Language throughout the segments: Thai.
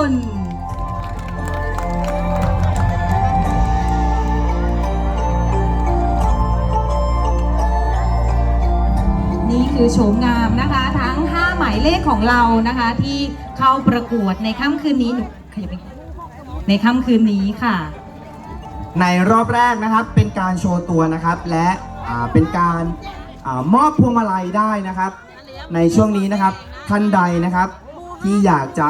นี่คือโฉมงามนะคะ ทั้ง 5 หมายเลขของเรานะคะ ที่เข้าประกวดในค่ำคืนนี้หนูขยับไปในค่ำคืนนี้ค่ะ ในรอบแรกนะครับเป็นการโชว์ตัวนะครับ และอ่าเป็นการอามอบพวงมาลัยได้นะครับ ในช่วงนี้นะครับท่านใดนะครับ ที่อยากจะ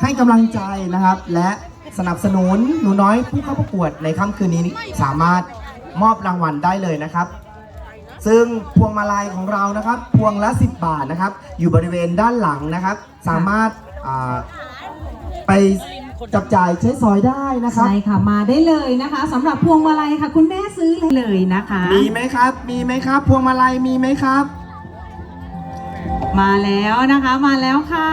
ให้กำลังใจนะครับ และสนับสนุนหนูน้อยผู้เข้าประกวดในค่ำคืนนี้สามารถมอบรางวัลได้เลยนะครับ ซึ่งพวงมาลัยของเรานะครับ พวงละ 10 บาทนะครับ อยู่บริเวณด้านหลังนะครับ สามารถอ่าไปจับจ่ายใช้สอยได้นะครับ ใช่ค่ะมาได้เลยนะคะสำหรับพวงมาลัยค่ะ คุณแม่ซื้อเลยนะคะ มีไหมครับ มีไหมครับ พวงมาลัยมีไหมครับ มาแล้วนะคะมาแล้วค่ะ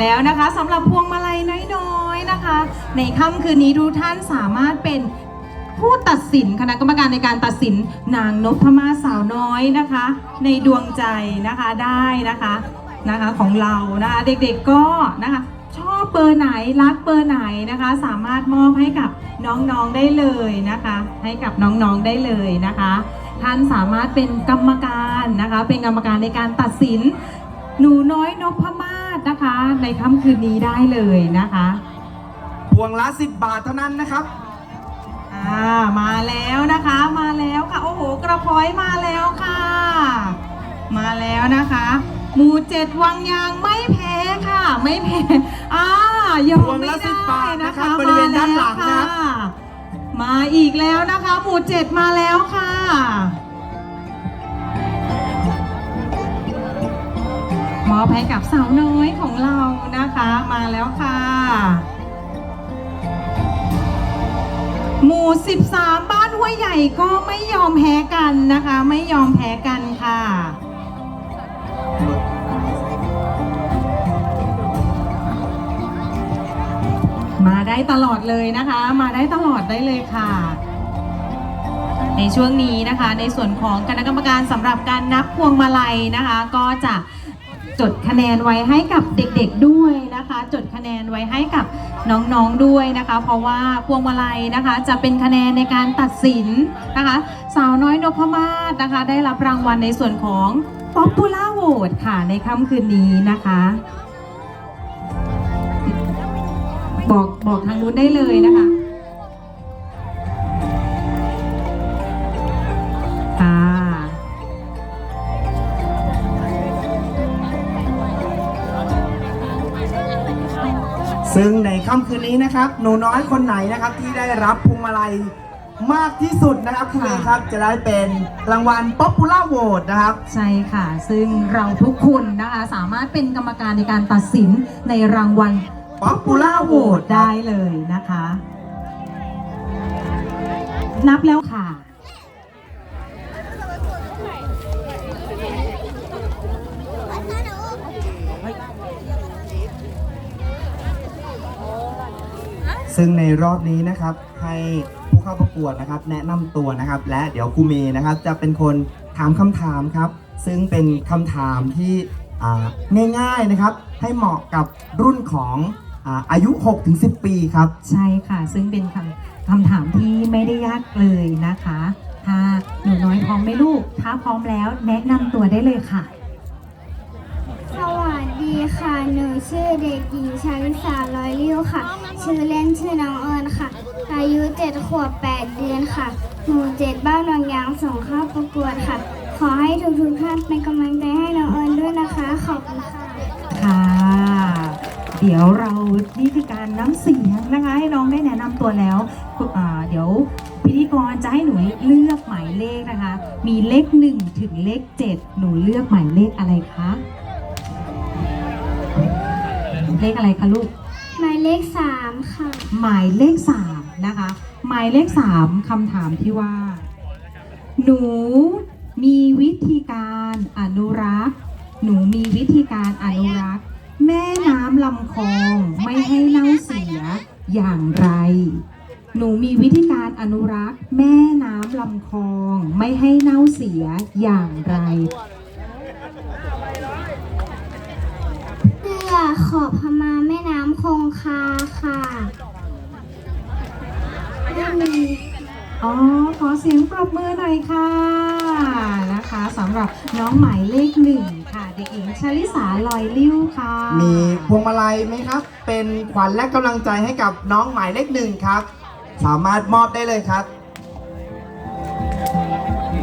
แล้วนะคะสำหรับพวงมาลัยน้อยๆนะคะ ในค่ำคืนนี้ทุกท่านสามารถเป็นผู้ตัดสินคณะกรรมการในการตัดสินนางนพมาสาวน้อยนะคะ ในดวงใจนะคะได้นะคะนะคะของเรานะคะเด็กๆก็นะคะชอบเบอร์ไหนรักเบอร์ไหนนะคะ สามารถมอบให้กับน้องๆได้เลยนะคะ ให้กับน้องๆได้เลยนะคะ ท่านสามารถเป็นกรรมการนะคะ เป็นกรรมการในการตัดสินหนูน้อยนพมา ศนะคะ ในค่ำคืนนี้ได้เลยนะคะพวงละ10 บาทเท่านั้นนะครับ อ่ามาแล้วนะคะมาแล้วค่ะ โอ้โห กระพร้อยมาแล้วค่ะ มาแล้วนะคะ หมู่เจ็ดวังยางไม่แพ้ค่ะ ไม่แพ้อ่ายอมพวงไม่ละได้10บาทนะนะครัคะบบริเวณด้านหลังนะมาแล้วค่ะมาอีกแล้วนะคะ หมู่เจ็ดมาแล้วค่ะ มอบให้กับสาวน้อยของเรานะคะมาแล้วค่ะ หมู่ 13 บ้านห้วยใหญ่ก็ไม่ยอมแพ้กันนะคะ ไม่ยอมแพ้กันค่ะมาได้ตลอดเลยนะคะ มาได้ตลอดได้เลยค่ะ ในช่วงนี้นะคะ ในส่วนของคณะกรรมการสำหรับการนับพวงมาลัยนะคะ ก็จะ จดคะแนนไว้ให้กับเด็กๆด้วยนะคะ จดคะแนนไว้ให้กับน้องๆด้วยนะคะ เพราะว่าพวงมาลัยนะคะ จะเป็นคะแนนในการตัดสินนะคะ สาวน้อยนพมาศนะคะ ได้รับรางวัลในส่วนของ Popular Vote ค่ะในค่ำคืนนี้นะคะบอกบอกทางนู้นได้เลยนะคะค่ะ ซึ่งในค่ำคืนนี้นะครับ หนูน้อยคนไหนนะครับที่ได้รับพวงมาลัยมากที่สุดนะครับคุณเมย์ครับจะได้เป็นรางวัล Popular Vote นะครับ ใช่ค่ะ ซึ่งเราทุกคนนะคะสามารถเป็นกรรมการในการตัดสินในรางวัล Popular Vote ได้เลยนะคะ นับแล้วค่ะ ซึ่งในรอบนี้นะครับให้ผู้เข้าประกวดนะครับ แนะนำตัวนะครับ และเดี๋ยวครูเมย์นะครับ จะเป็นคนถามคำถามครับ ซึ่งเป็นคำถามที่อ่าง่ายๆนะครับ ให้เหมาะกับรุ่นของอาอายุ 6-10 ปีครับ ใช่ค่ะ ซึ่งเป็นคำคำถามที่ไม่ได้ยากเลยนะคะ ถ้าหนูน้อยพร้อมไหมลูก ถ้าพร้อมแล้วแนะนำตัวได้เลยค่ะ ค่ะ หนูชื่อเด็กหญิงชาลิสาร้อยริ้วค่ะ ชื่อเล่นชื่อน้องเอิญค่ะ อายุ7ขวบ8เดือนค่ะหมู่เจ็ดบ้านหนองยางส่งเข้าประกวดค่ะ ขอให้ทุกทุกท่านเป็นกำลังใจให้น้องเอิญด้วยนะคะ ขอบคุณค่ะ ค่ะ เดี๋ยวเรานี่คือการน้ำเสียงนะคะ ให้น้องได้แนะนำตัวแล้วเดี๋ยวพิธีกรจะให้หนูเลือกหมายเลขนะคะ มีเลขหนึ่งถึงเลขเจ็ดหนูเลือกหมายเลขอะไรคะ เลขอะไรคะลูก หมายเลข3ค่ะ หมายเลขสามนะคะ หมายเลขสามคำถามที่ว่า หนูมีวิธีการอนุรักษ์ หนูมีวิธีการอนุรักษ์ แม่น้ำลำคลองไม่ให้เน่าเสียอย่างไร หนูมีวิธีการอนุรักษ์ แม่น้ำลำคลองไม่ให้เน่าเสียอย่างไร ขอบพมาแม่น้ำคงคาค่ะไม่มีอ๋อ ขอเสียงปรบมือหน่อยค่ะนะคะสำหรับน้องหมายเลขหนึ่งค่ะ เด็กหญิงชลิสาลอยลิ้วค่ะ มีพวงมาลัยไหมครับ เป็นขวัญและกำลังใจให้กับน้องหมายเลขหนึ่งครับ สามารถมอบได้เลยครับ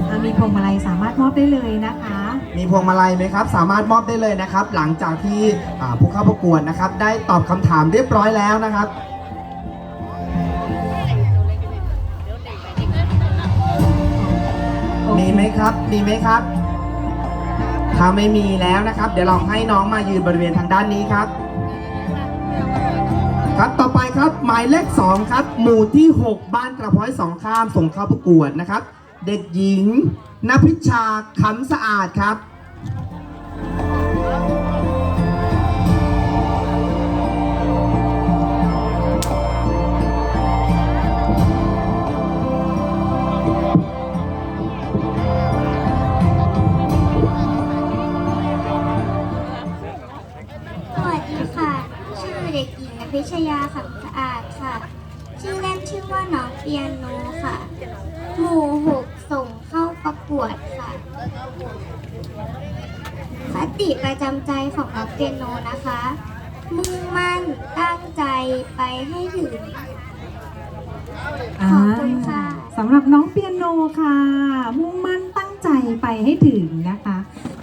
ถ้ามีพวงมาลัยสามารถมอบได้เลยนะคะ มีพวงมาลัยไหมครับ สามารถมอบได้เลยนะครับ หลังจากที่ผู้เข้าประกวดนะครับ ได้ตอบคำถามเรียบร้อยแล้วนะครับมีไหมครับมีไหมครับ ถ้าไม่มีแล้วนะครับ เดี๋ยวเราให้น้องมายืนบริเวณทางด้านนี้ครับ ครับต่อไปครับหมายเลข2ครับ หมู่ที่ 6 บ้านกระพ้อยสองข้ามส่งเข้าประกวดนะครับ เด็กหญิง นภิชาขำสะอาดครับสวัสดีค่ะชื่อเด็กหญิงอภิชยาขำสะอาดค่ะ ชื่อเล่นชื่อว่าน้องเปียโนค่ะ หมู่หก ประกวดค่ะคติประจำใจของน้องเปียโนนะคะ มุ่งมั่นตั้งใจไปให้ถึงขอบคุณค่ะ สำหรับน้องเปียโนค่ะ มุ่งมั่นตั้งใจไปให้ถึงนะคะ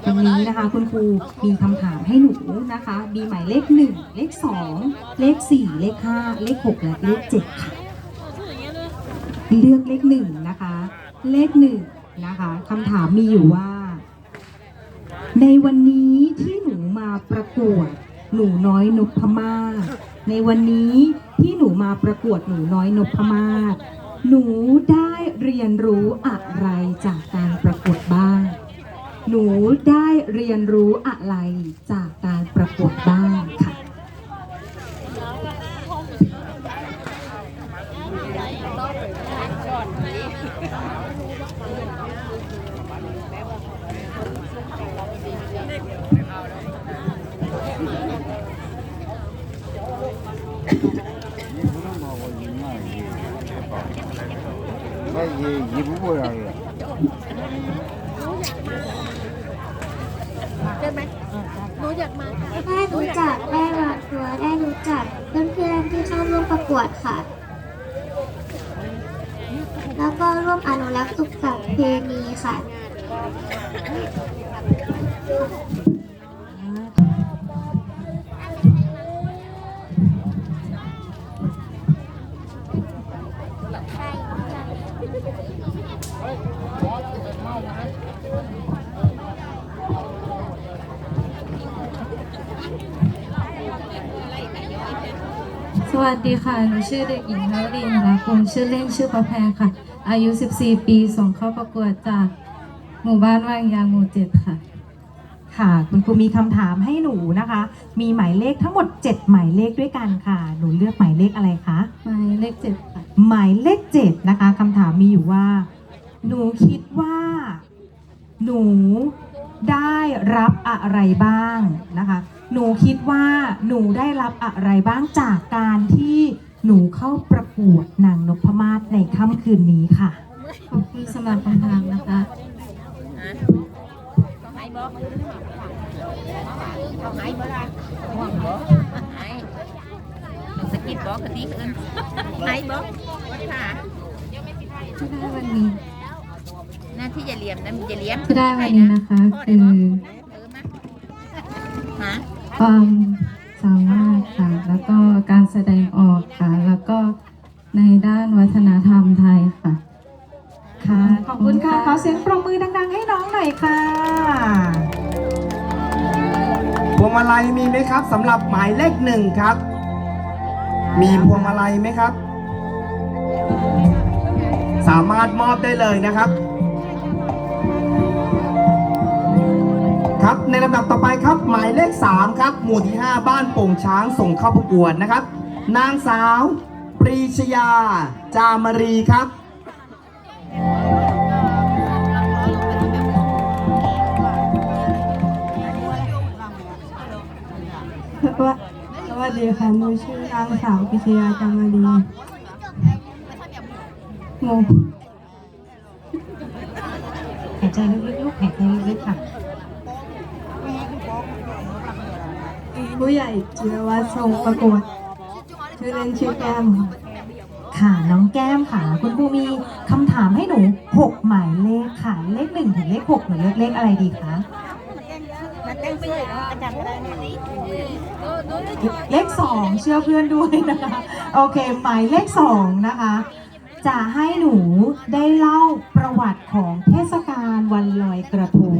วันนี้นะคะคุณครูมีคำถามให้หนูนะคะมีหมายเลขหนึ่งเลขสองเลขสี่เลขห้าเลขหกและเลขเจ็ดค่ะ เลือกเลขหนึ่งนะคะ เลขหนึ่ง นะคะคำถามมีอยู่ว่า ในวันนี้ที่หนูมาประกวดหนูน้อยนพมาศในวันนี้ที่หนูมาประกวดหนูน้อยนพมาศหนูได้เรียนรู้อะไรจากการประกวดบ้าง หนูได้เรียนรู้อะไรจากการประกวดบ้างค่ะ ได้รู้จักได้วางตัวได้รู้จักเพื่อนๆที่เข้าร่วมประกวดค่ะ แล้วก็ร่วมอนุรักษ์สุขสันต์เพณีค่ะ วัสดีค่ะ หนูชื่อเด็กหญิงนวรินทร์นะคุณชื่อเล่นชื่อประแพรค่ะ อายุ 14 ปีส่งเข้าประกวดจากหมู่บ้านว่างยางหมู่เจ็ดค่ะ ค่ะคุณครูมีคำถามให้หนูนะคะ มีหมายเลขทั้งหมด 7 หมายเลขด้วยกันค่ะ หนูเลือกหมายเลขอะไรคะหมายเลขเจ็ดค่ะ หมายเลขเจ็ดนะคะคำถามมีอยู่ว่า หนูคิดว่า หนูได้รับอะไรบ้างนะคะ หนูคิดว่าหนูได้รับอะไรบ้างจากการที่หนูเข้าประกวดนางนพมาศในค่ำคืนนี้ค่ะ ขอบคุณสำหรับคำถามนะคะสกิดบอกกะทิอื่นไหนบอกค่ะที่ได้วันนี้ หน้าที่จะเลียมนะมันจะเลียม ที่ได้วันนี้นะคะ คือเออมาฮะ ความสามารถค่ะ แล้วก็การแสดงออกค่ะ แล้วก็ในด้านวัฒนธรรมไทยค่ะ ค่ะขอบคุณค่ะขอเสียงปรบมือดัง ๆ ให้น้องหน่อยค่ะ พวงมาลัยมีไหมครับสำหรับหมายเลขหนึ่งครับ มีพวงมาลัยไหมครับ สามารถมอบได้เลยนะครับ ครับ ในลำดับต่อไปครับ หมายเลข 3 ครับ หมู่ที่ 5 บ้านโป่งช้างส่งเข้าประกวดนะครับ นางสาว ปรีชยา จามรีครับว่าสดีค่ะหนูชื่อนางสาวพิชยาจามารีหมูหายใจลึกๆลูกหายใจลึกๆค่ะ ผู้ใหญ่จิรวัตรทรงประกวดชื่อเล่นชื่อแก้มค่ะน้องแก้มค่ะ คุณครูมีคำถามให้หนู6หมายเลขค่ะเลขหนึ่งถึงเลขหกหนูเลือกเลขอะไรดีคะเลขสองเชื่อเพื่อนด้วยนะคะโอเคหมายเลขสองนะคะ จะให้หนูได้เล่าประวัติของเทศกาลวันลอยกระทง